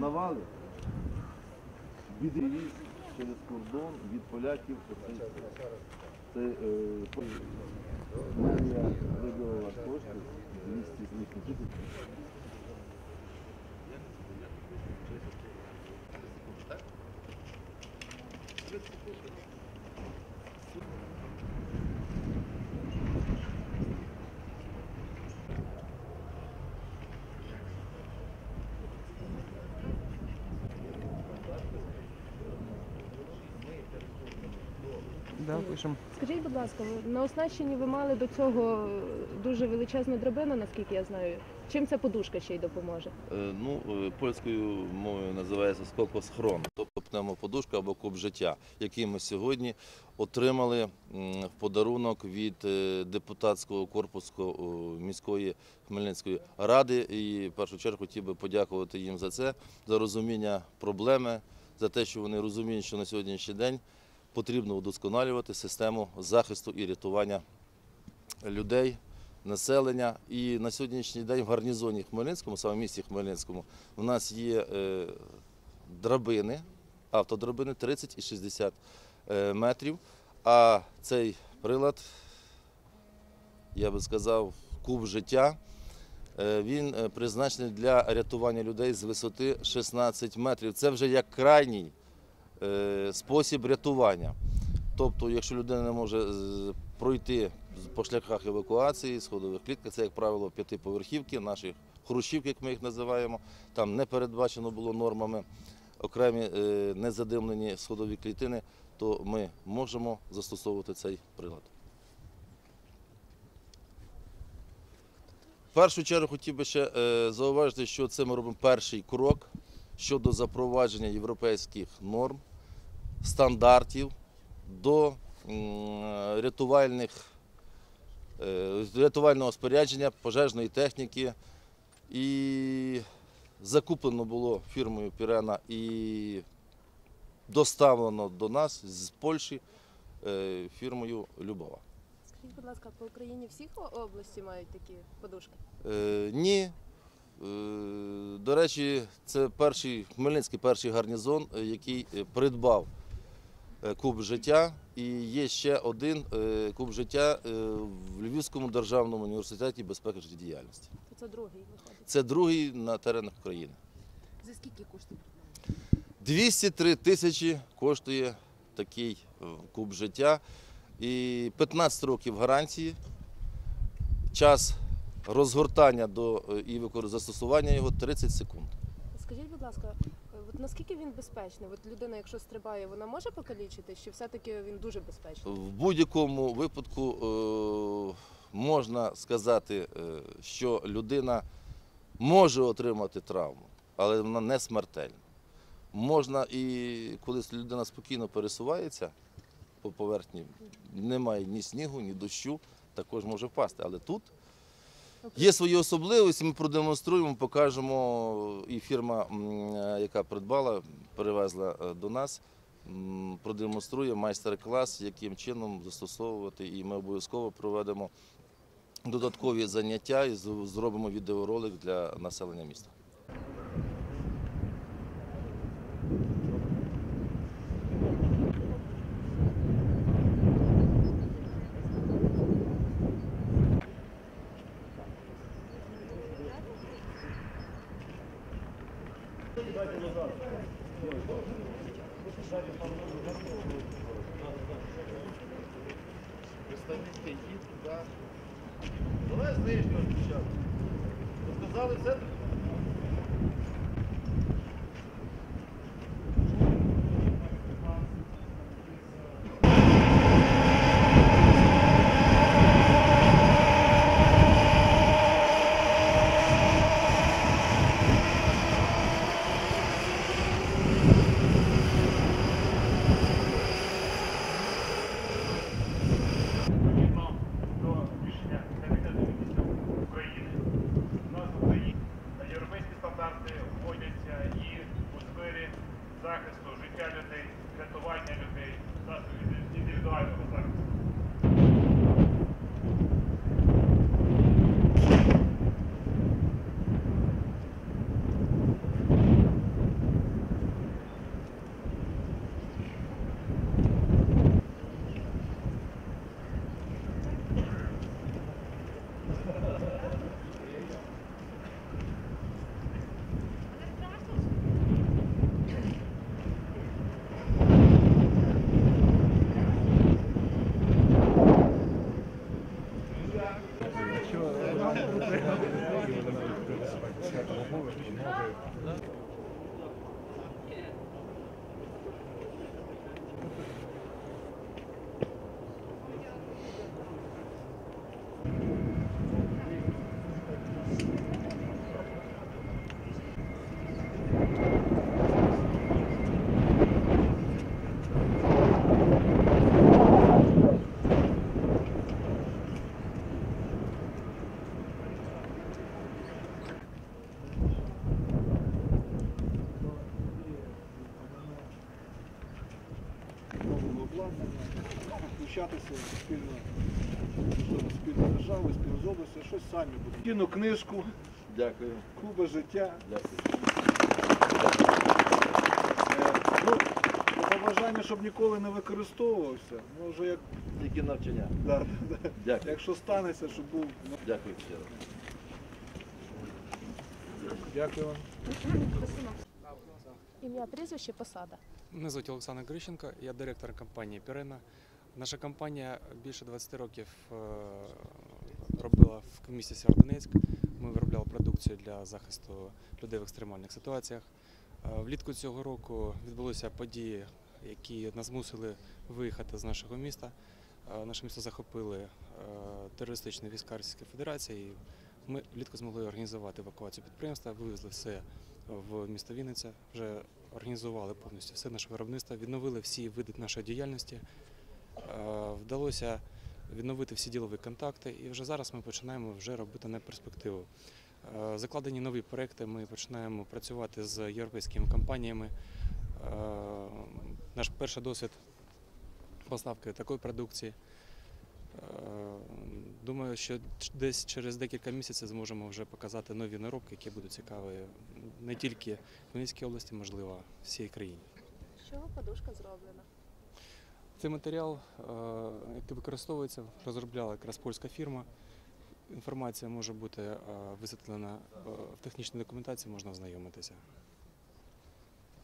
навали відріз через кордон від поляків. Це, е, мерія виділила кошти 200 з лишнім тисяч. Да, пишемо. Скажіть, будь ласка, на оснащенні ви мали до цього дуже величезну драбину, наскільки я знаю. Чим ця подушка ще й допоможе? Е, Ну, е, польською мовою називається скокосхрон, тобто пневмоподушка або куб життя, який ми сьогодні отримали в подарунок від е, депутатського корпусу міської Хмельницької ради. І в першу чергу хотів би подякувати їм за це, за розуміння проблеми, за те, що вони розуміють, що на сьогоднішній день потрібно удосконалювати систему захисту і рятування людей населення. І на сьогоднішній день в гарнізоні Хмельницькому, саме в місті Хмельницькому, у нас є е, драбини, автодрабини 30 і 60 е, метрів. А цей прилад, я би сказав, куб життя. е, Він призначений для рятування людей з висоти 16 метрів. Це вже як крайній спосіб рятування. Тобто, якщо людина не може пройти по шляхах евакуації, сходових клітках, це, як правило, п'ятиповерхівки, наші хрущівки, як ми їх називаємо, там не передбачено було нормами окремі е, незадимлені сходові клітини, то ми можемо застосовувати цей прилад. В першу чергу хотів би ще е, зауважити, що це ми робимо перший крок щодо запровадження європейських норм, стандартів до рятувальних, е, рятувального спорядження, пожежної техніки. І закуплено було фірмою Пірена і доставлено до нас з Польщі е, фірмою Любова. Скажіть, будь ласка, по Україні всіх області мають такі подушки? Е, ні. До речі, це перший Хмельницький перший гарнізон, який придбав куб життя. І є ще один е, куб життя е, в Львівському державному університеті безпеки життєдіяльності. Це другий виходить. Це другий на теренах України. За скільки коштує? 203 тисячі коштує такий е, куб життя. І 15 років гарантії. Час розгортання до е, і застосування його 30 секунд. Скажіть, будь ласка, е, от наскільки він безпечний? От людина, якщо стрибає, вона може покалічити, чи все-таки він дуже безпечний? В будь-якому випадку е, можна сказати, е, що людина може отримати травму, але вона не смертельна. Можна і коли людина спокійно пересувається по поверхні, немає ні снігу, ні дощу, також може впасти. Але тут є свої особливості, ми продемонструємо, покажемо. І фірма, е, яка придбала, перевезла е, до нас, продемонструє майстер-клас, яким чином застосовувати, і ми обов'язково проведемо додаткові заняття і зробимо відеоролик для населення міста. Представники їдуть, так. Давай знаєш, що Сказали все. Thank you. Включатися спільно спільно з державою, спільно з областю, щось самі будемо. Кину книжку, Дякую. Куба життя. Дякую. Е, Ну, по побажанню, щоб ніколи не використовувався, ну вже як Тільки навчання. да, да, да. Дякую. якщо станеться, щоб був. Дякую. Дякую вам. Ім'я, прізвище, посада. Мене звуть Олександр Грищенко, я директор компанії Пірена. Наша компанія більше 20 років е, робила в місті Сєвєродонецьк. Ми виробляли продукцію для захисту людей в екстремальних ситуаціях. Е, Влітку цього року відбулися події, які нас змусили виїхати з нашого міста. Е, Наше місто захопили терористичні війська Російської Федерації. Ми влітку змогли організувати евакуацію підприємства, вивезли все в місто Вінниця, вже організували повністю все наше виробництво, відновили всі види нашої діяльності. Е, Вдалося відновити всі ділові контакти, і вже зараз ми починаємо вже робити на перспективу. Е, Закладені нові проекти. Ми починаємо працювати з європейськими компаніями. Е, Наш перший досвід поставки такої продукції. Думаю, що десь через декілька місяців зможемо вже показати нові наробки, які будуть цікаві не тільки в Хмельницькій області, можливо, всій країні. З чого подушка зроблена? Цей матеріал, е, який використовується, розробляла якраз польська фірма. Інформація може бути е, висвітлена е, в технічній документації, можна ознайомитися.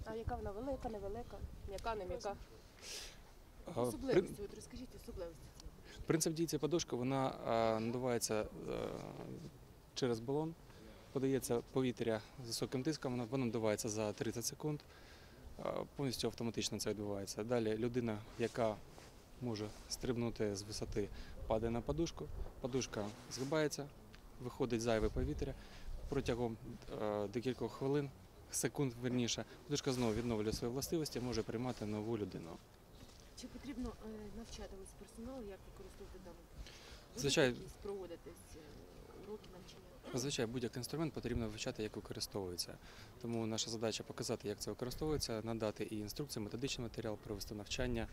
А яка вона велика, невелика? М'яка, не м'яка? Особливості, от розкажіть особливості. Принцип дії цієї подушки вона надувається через балон, подається повітря з високим тиском, вона- воно надувається за 30 секунд. Е, Повністю автоматично це відбувається. Далі людина, яка може стрибнути з висоти, падає на подушку, подушка згибається, виходить зайве повітря. Протягом е, декількох хвилин, секунд верніше, подушка знову відновлює свої властивості, може приймати нову людину. Чи потрібно е, навчати персоналу, як використовувати дану? Звичайно. проводитись е, уроки навчання? Звичайно, будь-який інструмент потрібно вивчати, як використовується. Тому наша задача показати, як це використовується, надати і інструкції, методичний матеріал, провести навчання,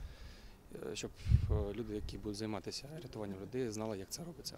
е, щоб е, люди, які будуть займатися рятуванням людей, знали, як це робиться.